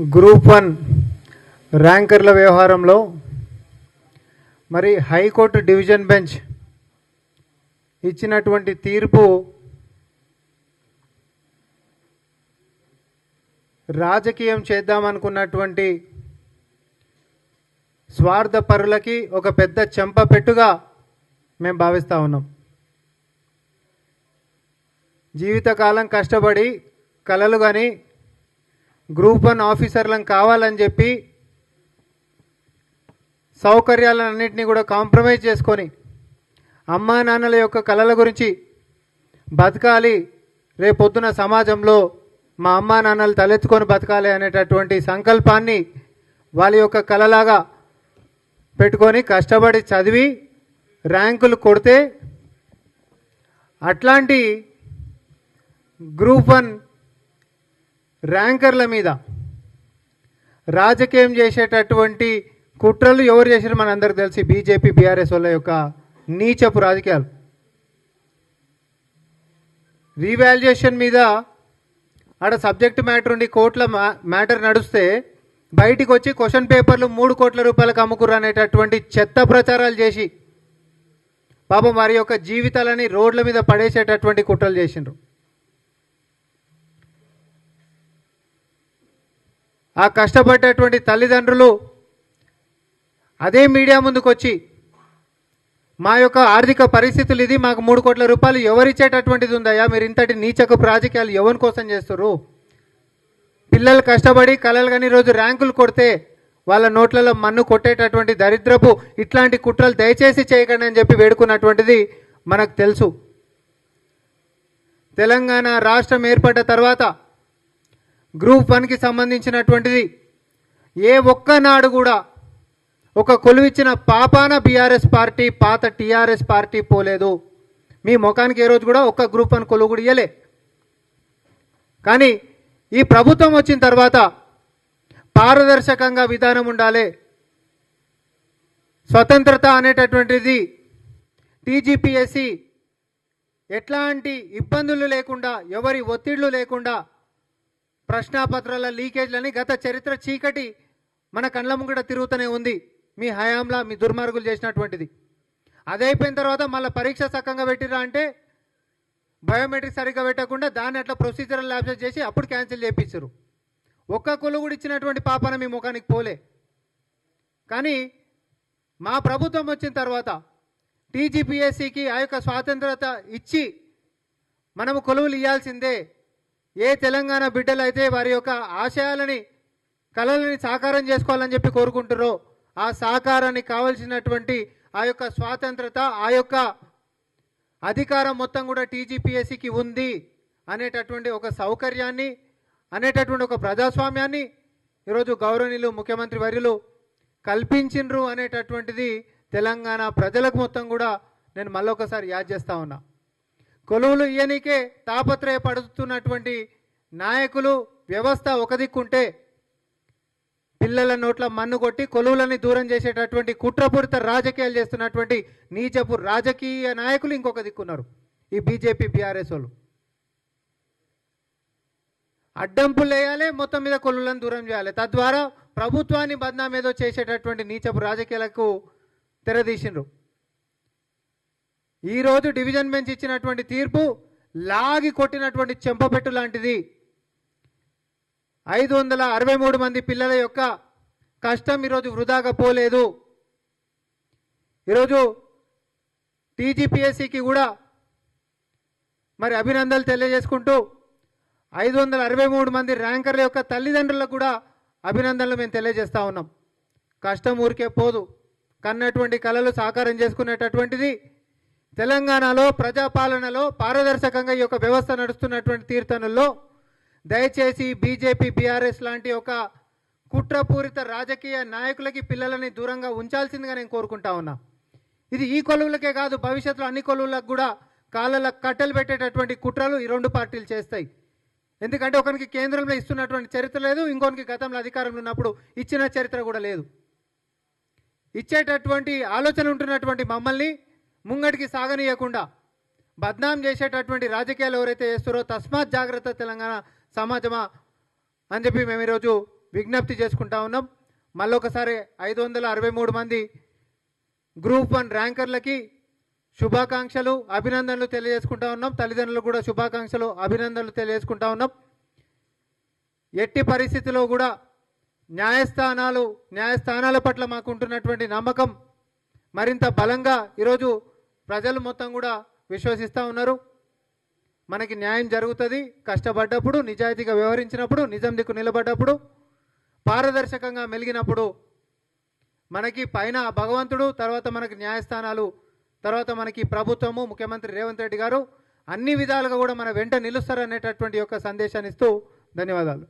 Group one ర్యాంకర్ల వ్యవహారంలో మరి high court division bench ఇచ్చినటువంటి తీర్పు రాజకీయం చేద్దామనుకున్నటువంటి స్వార్థ పరులకి ఒక పెద్ద చెంప పెట్టుగా మేము భావిస్తూ ఉన్నాం. జీవితకాలం కష్టపడి కలలు కానీ గ్రూప్ వన్ ఆఫీసర్లను కావాలని చెప్పి సౌకర్యాలన్నింటినీ కూడా కాంప్రమైజ్ చేసుకొని అమ్మా నాన్నల యొక్క కళల గురించి బతకాలి రేపొద్దున సమాజంలో మా అమ్మా నాన్నలు తలెత్తుకొని బతకాలి అనేటటువంటి సంకల్పాన్ని వాళ్ళ యొక్క కళలాగా పెట్టుకొని కష్టపడి చదివి ర్యాంకులు కొడితే అట్లాంటి గ్రూప్ వన్ ర్యాంకర్ల మీద. రాజకీయం చేసేటటువంటి కుట్రలు ఎవరు చేశారు మన అందరికి తెలిసి బీజేపీ బీఆర్ఎస్ వాళ్ళ యొక్క నీచపు రాజకీయాలు. రీవాల్యుయేషన్ మీద ఆడ సబ్జెక్ట్ మ్యాటర్ ఉండి కోట్ల మ్యాటర్ నడుస్తే బయటికి వచ్చి క్వశ్చన్ పేపర్లు మూడు కోట్ల రూపాయలకు అమ్ముకుర్రు అనేటటువంటి చెత్త ప్రచారాలు చేసి పాపం వారి యొక్క జీవితాలని రోడ్ల మీద పడేసేటటువంటి కుట్రలు చేసిండ్రు. ఆ కష్టపడ్డటువంటి తల్లిదండ్రులు అదే మీడియా ముందుకు వచ్చి మా యొక్క ఆర్థిక పరిస్థితులు ఇది మాకు మూడు కోట్ల రూపాయలు ఎవరిచ్చేటటువంటిది ఉందయ్యా? మీరు ఇంతటి నీచకు రాజకీయాలు ఎవరి కోసం చేస్తారు పిల్లలు కష్టపడి కలలు కానీ రోజు ర్యాంకులు కొడితే వాళ్ళ నోట్లలో మన్ను కొట్టేటటువంటి దరిద్రపు ఇట్లాంటి కుట్రలు దయచేసి చేయకండి అని చెప్పి వేడుకున్నటువంటిది మనకు తెలుసు. తెలంగాణ రాష్ట్రం ఏర్పడ్డ తర్వాత గ్రూప్ వన్కి సంబంధించినటువంటిది. ఏ ఒక్కనాడు కూడా ఒక కొలువిచ్చిన పాపాన బీఆర్ఎస్ పార్టీ పాత టీఆర్ఎస్ పార్టీ పోలేదు. మీ ముఖానికి ఏ రోజు కూడా ఒక్క గ్రూప్ వన్ కొలువు కూడా ఇయ్యలే. కానీ ఈ ప్రభుత్వం వచ్చిన తర్వాత పారదర్శకంగా విధానం ఉండాలి. స్వతంత్రత అనేటటువంటిది టీజీపీఎస్సి ఎట్లాంటి ఇబ్బందులు లేకుండా ఎవరి ఒత్తిళ్ళు లేకుండా ప్రశ్నాపత్రాల లీకేజ్లని గత చరిత్ర చీకటి మన కళ్ళ ముంగట తిరుగుతూనే ఉంది. మీ హయాంలా మీ దుర్మార్గులు చేసినటువంటిది. అది అయిపోయిన తర్వాత మళ్ళీ పరీక్ష సక్కంగా పెట్టిరా అంటే బయోమెట్రిక్ సరిగ్గా పెట్టకుండా దాన్ని అట్లా ప్రొసీజరల్ ల్యాబ్సెస్ చేసి అప్పుడు క్యాన్సిల్ చేయించారు ఒక్క కొలు ఇచ్చినటువంటి పాపన మీ ముఖానికి పోలే. కానీ మా ప్రభుత్వం వచ్చిన తర్వాత టీజీపీఎస్సికి ఆ యొక్క స్వాతంత్రత ఇచ్చి మనము కొలువులు ఇవ్వాల్సిందే ఏ తెలంగాణ బిడ్డలు అయితే వారి యొక్క ఆశయాలని కళలని సాకారం చేసుకోవాలని చెప్పి కోరుకుంటారో ఆ సాకారానికి కావలసినటువంటి ఆ యొక్క స్వాతంత్రత ఆ యొక్క అధికారం మొత్తం కూడా టీజీపీఎస్సికి ఉంది అనేటటువంటి ఒక సౌకర్యాన్ని అనేటటువంటి ఒక ప్రజాస్వామ్యాన్ని ఈరోజు గౌరవనీయులు ముఖ్యమంత్రి వర్యులు కల్పించిండ్రు అనేటటువంటిది తెలంగాణ ప్రజలకు మొత్తం కూడా నేను మళ్ళొకసారి యాద్ చేస్తా ఉన్నా. కొలువులు ఇయ్యనికే తాపత్రయపడుతున్నటువంటి నాయకులు వ్యవస్థ ఒక దిక్కుంటే పిల్లల నోట్ల మన్ను కొట్టి కొలువులని దూరం చేసేటటువంటి కుట్రపూరిత రాజకీయాలు చేస్తున్నటువంటి నీచపు రాజకీయ నాయకులు ఇంకొక దిక్కున్నారు. ఈ బీజేపీ బీఆర్ఎస్ వాళ్ళు. అడ్డంపులు వేయాలి మొత్తం మీద కొలువులను దూరం చేయాలి. తద్వారా ప్రభుత్వాన్ని బద్నాం ఏదో చేసేటటువంటి నీచపు రాజకీయాలకు తెరదీసిండ్రు. ఈరోజు డివిజన్ బెంచ్ ఇచ్చినటువంటి తీర్పు లాగి కొట్టినటువంటి చెంపపెట్టు లాంటిది. ఐదు వందల అరవై మూడు మంది పిల్లల యొక్క కష్టం ఈరోజు వృధాగా పోలేదు. ఈరోజు టీజీపీఎస్సికి కూడా మరి అభినందనలు తెలియజేసుకుంటూ ఐదు వందల అరవై మూడు మంది ర్యాంకర్ల యొక్క తల్లిదండ్రులకు కూడా అభినందనలు మేము తెలియజేస్తా ఉన్నాం. కష్టం ఊరికే పోదు. కన్నటువంటి కళలు సాకారం చేసుకునేటటువంటిది తెలంగాణలో ప్రజాపాలనలో పారదర్శకంగా ఈ యొక్క వ్యవస్థ నడుస్తున్నటువంటి తీర్థనుల్లో దయచేసి బీజేపీ బీఆర్ఎస్ లాంటి ఒక కుట్రపూరిత రాజకీయ నాయకులకి పిల్లలని దూరంగా ఉంచాల్సిందిగా నేను కోరుకుంటా ఉన్నా. ఇది ఈ కొలువులకే కాదు భవిష్యత్తులో అన్ని కొలువులకు కూడా కాళ్ళలకు కట్టెలు పెట్టేటటువంటి కుట్రలు ఈ రెండు పార్టీలు చేస్తాయి. ఎందుకంటే ఒకరికి కేంద్రంలో ఇస్తున్నటువంటి చరిత్ర లేదు ఇంకొకరికి గతంలో అధికారంలో ఉన్నప్పుడు ఇచ్చిన చరిత్ర కూడా లేదు. ఇచ్చేటటువంటి ఆలోచన ఉంటున్నటువంటి మమ్మల్ని ముంగడికి సాగనీయకుండా బద్నాం చేసేటటువంటి రాజకీయాలు ఎవరైతే చేస్తారో తస్మాత్ జాగ్రత్త తెలంగాణ సమాజమా అని చెప్పి మేము ఈరోజు విజ్ఞప్తి చేసుకుంటా ఉన్నాం. మళ్ళొకసారి ఐదు వందల అరవై మూడు మంది గ్రూప్ వన్ ర్యాంకర్లకి శుభాకాంక్షలు అభినందనలు తెలియజేసుకుంటా ఉన్నాం. తల్లిదండ్రులకు కూడా శుభాకాంక్షలు అభినందనలు తెలియజేసుకుంటా ఉన్నాం. ఎట్టి పరిస్థితిలో కూడా న్యాయస్థానాలు న్యాయస్థానాల పట్ల మాకు ఉంటున్నటువంటి నమ్మకం మరింత బలంగా ఈరోజు ప్రజలు మొత్తం కూడా విశ్వసిస్తూ ఉన్నారు. మనకి న్యాయం జరుగుతుంది. కష్టపడ్డప్పుడు నిజాయితీగా వ్యవహరించినప్పుడు నిజం దిక్కు నిలబడ్డప్పుడు పారదర్శకంగా మెలిగినప్పుడు మనకి పైన భగవంతుడు తర్వాత మనకి న్యాయస్థానాలు తర్వాత మనకి ప్రభుత్వము ముఖ్యమంత్రి రేవంత్ రెడ్డి గారు అన్ని విధాలుగా కూడా మన వెంట నిలుస్తారనేటటువంటి యొక్క సందేశాన్ని ఇస్తూ ధన్యవాదాలు.